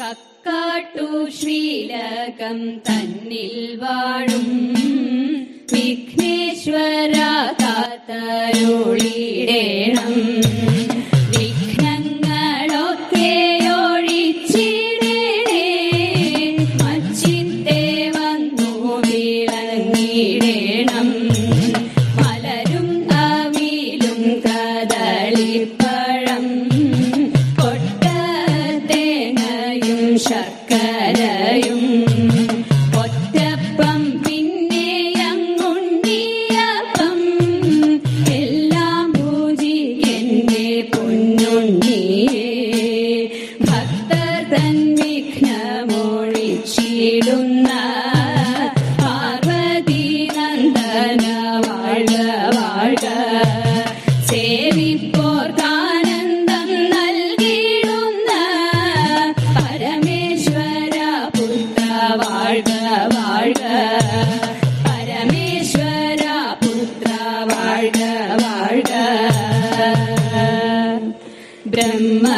കക്കാട്ടു ശ്രീലകം തന്നിൽ വാഴും. വിഘ്നേശ്വര കാത്തരുളിടേണം. ब्रह्म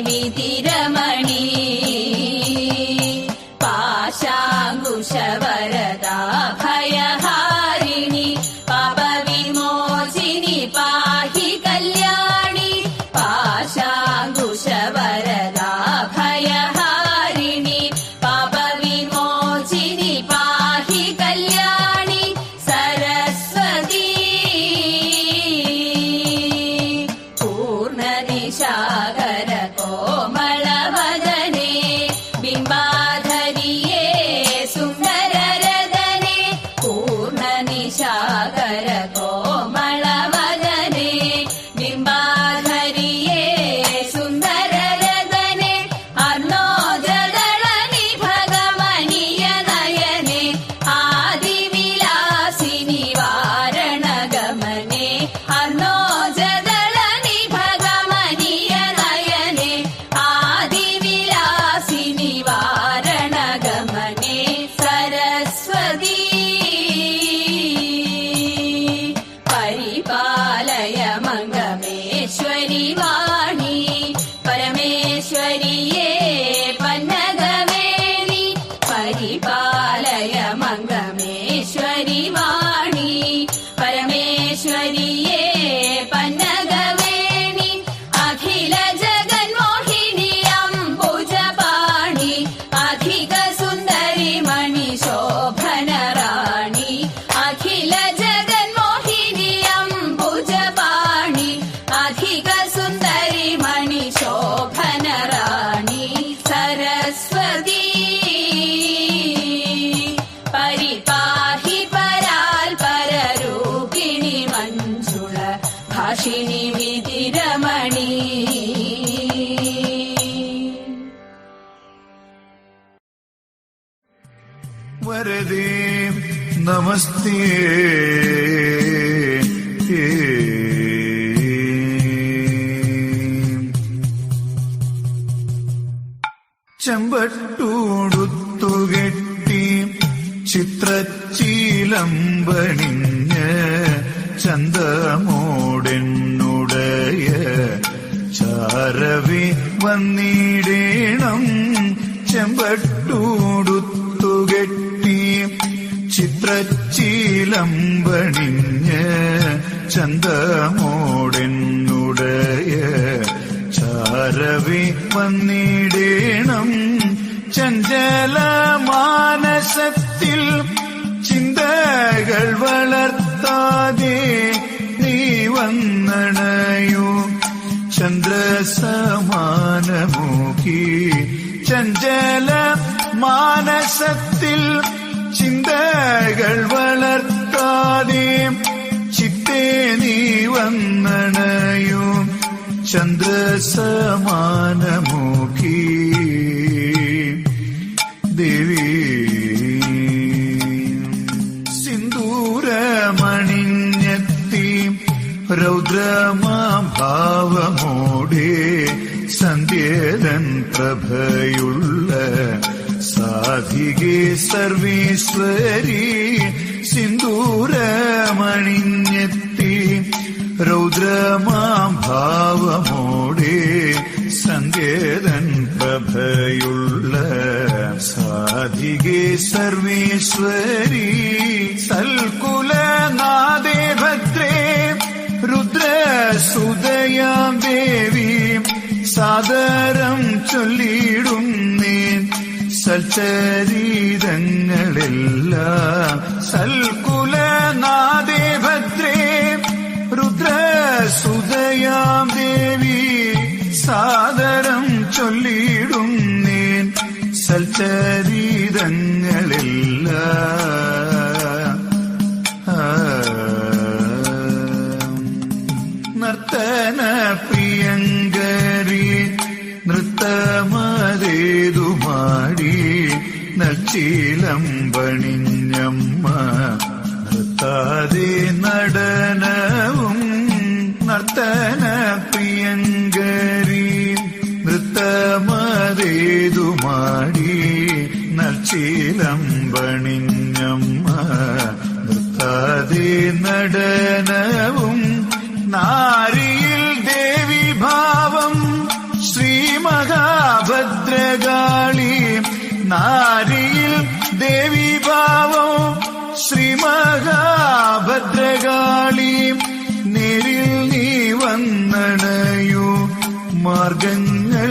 देवी വരദേ നമസ്തേ. ചെമ്പട്ടൂടുത്തുകെട്ടി ചിത്രച്ചീലമ്പണിഞ്ഞ് ചന്തമോടെന്നുടയ ചാരവി വന്നിടേണം ചെമ്പട്ടൂടുത്തുകെട്ടി ചിത്രച്ചീലമ്പണിഞ്ഞ് ചന്തമോടെന്നുടയ ചാരവി വന്നിടേണം. ചഞ്ചല മാനസത്തിൽ ചിന്തകൾ വളർത്താതെ നീ വന്നണയൂ. ചന്ദ്രസമാനമുഖി ചഞ്ചല മാനസത്തിൽ ചിന്തകൾ വളർത്താതെ വന്നണയൂ ചന്ദ്രസമാനമുഖി. ദേവി സിന്ദൂരമണിഞ്ഞെത്തി രൗദ്രമാഭാവമോടെ സന്ധ്യതൻ പ്രഭയുള്ള സാധികേ സർവീശ്വരി സിന്ദൂരമണിഞ്ഞെത്തി രൗദ്രമാഭാവമോടെ സങ്കേതൻ പ്രഭയുള്ള സാധികേ സർവേശ്വരി സൽകുലനാദേ ഭദ്രേ രുദ്രസുദയാം ദേവി സാദരം ചൊല്ലിടുന്നേൻ സൽചരീരങ്ങളെല്ലാം സൽകുലനാദേ ഭദ്രേ രുദ്രസുതയാം ദേവി സാദരം ചൊല്ലിടുന്നേൻ സൽചരീരങ്ങളെല്ലാം സൽചരീതങ്ങളില്ല നർത്തന പ്രിയങ്കരി നൃത്തമതേതു മാടി നച്ചീലം പണിഞ്ഞമ്മ നച്ചീലം പണിഞ്ഞമ്മ നൃത്താതെ നടനവും നാരിയിൽ ദേവി ഭാവം ശ്രീ മഹാഭദ്രകാളി നാരിയിൽ ദേവി ഭാവം ശ്രീ മഹാഭദ്രകാളി നേരിൽ നീ വന്നണയു മാർഗങ്ങൾ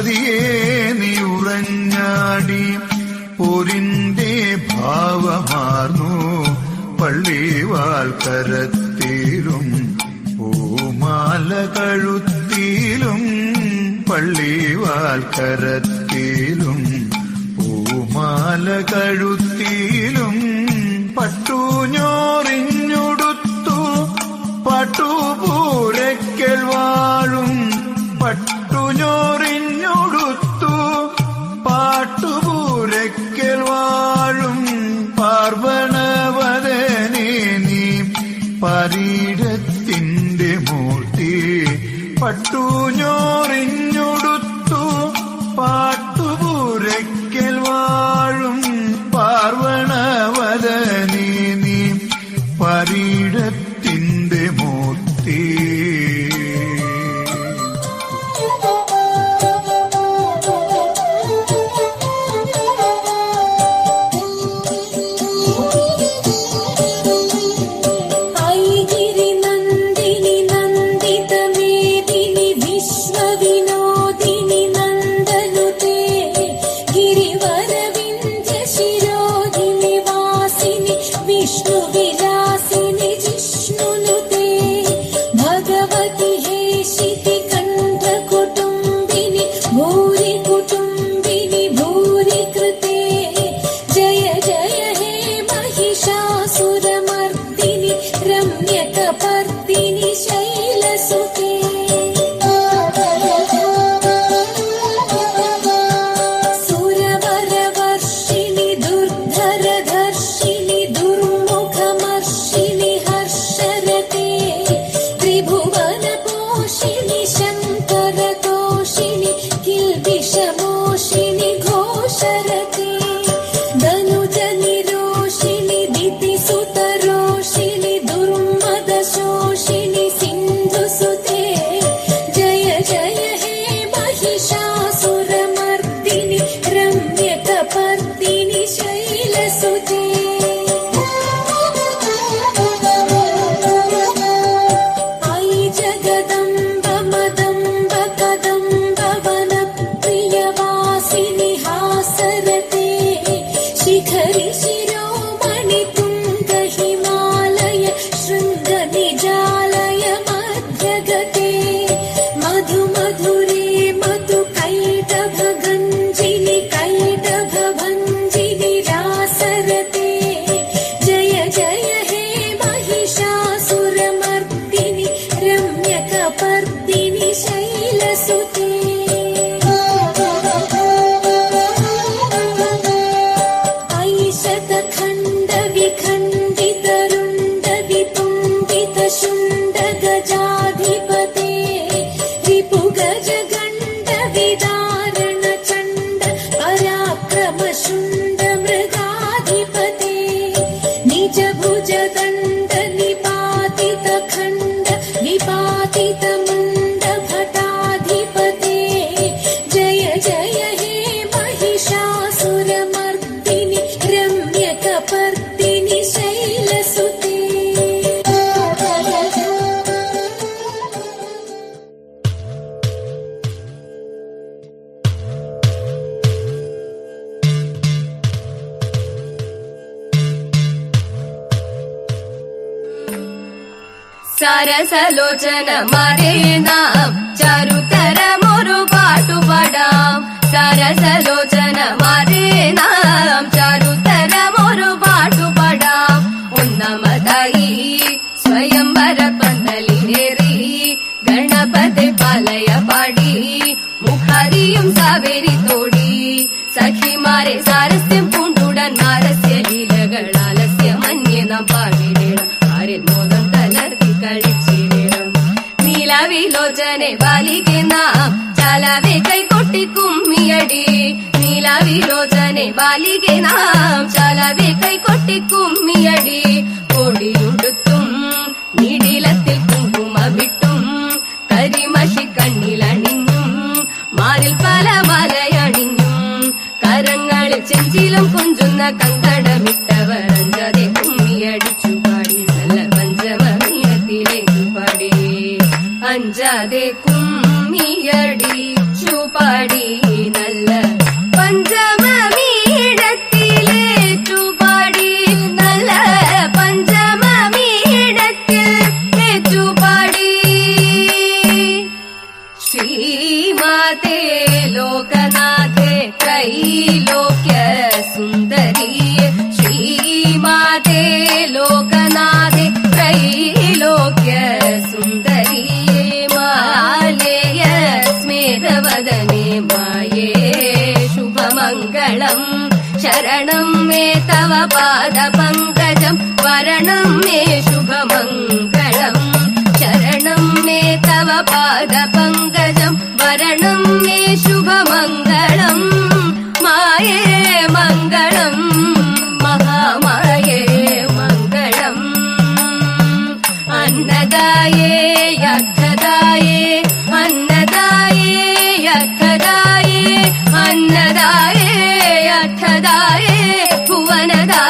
പതിയെ നീ ഉറഞ്ഞാടി പോരിന്റെ ഭാവമാർന്നു പള്ളിവാൾ കരത്തിലും പൂമാല കഴുത്തിലും പള്ളിവാൾ കരത്തിലും പൂമാല കഴുത്തിലും പട്ടുഞ്ഞോറിഞ്ഞുടുത്തു പാർവണവദനേ നീ പരീടത്തിന്റെ മൂർത്തി പട്ടുഞ്ഞോറിഞ്ഞുടുത്തു പാട്ടുപൂരയ്ക്കൽ സരസലോചന മറിയാം നാം ചരുതരമൊരു പാട്ടുപാടാം സരസലോചന മറിയാം നാം ചരുതരമൊരു പാട്ടുപാടാം ഒന്നാമതായി സ്വയംവര പന്തലിനേറി ഗണപതി പലയ പാടി. മുഖാരിയും സാവേരി തോടി. സഖിമാരെ സാരസ്യം പൂണ്ടുടൻ നാരസ്യ നീലവിലോചനെ ബാലികെ നാം ചലവെ കൈകൊട്ടി കുമ്മിയടി. നീലവിലോചനെ ബാലികെ നാം ചലവെ കൈകൊട്ടി കുമ്മിയടി. കൊടിയുടുത്തും നീടിലത്തിൽ കുങ്കുമ വിട്ടും കരിമഷി കണ്ണിലണിഞ്ഞും മാറിൽ പല മലയണിഞ്ഞും കരങ്ങളിൽ ചെഞ്ചിലും കൊഞ്ചുന്ന കങ്കടമിട്ടവർ പഞ്ചമീനത്തിലേക്ക് പാടി അഞ്ചാതെ കുമ്മിയ ശുഭമംഗളം ശരണം മേ തവ പാദപങ്കജം. വരണം മേ ശുഭമംഗളം. ശരണം മേ തവ പാദപങ്കജം. വരണം മേ ശുഭമംഗളം. മായേ മംഗളം. മഹാമായേ മംഗളം. അന്നദായേ അന്നദായേ യർത്ഥദായേ അന്നദായേ भुवनदा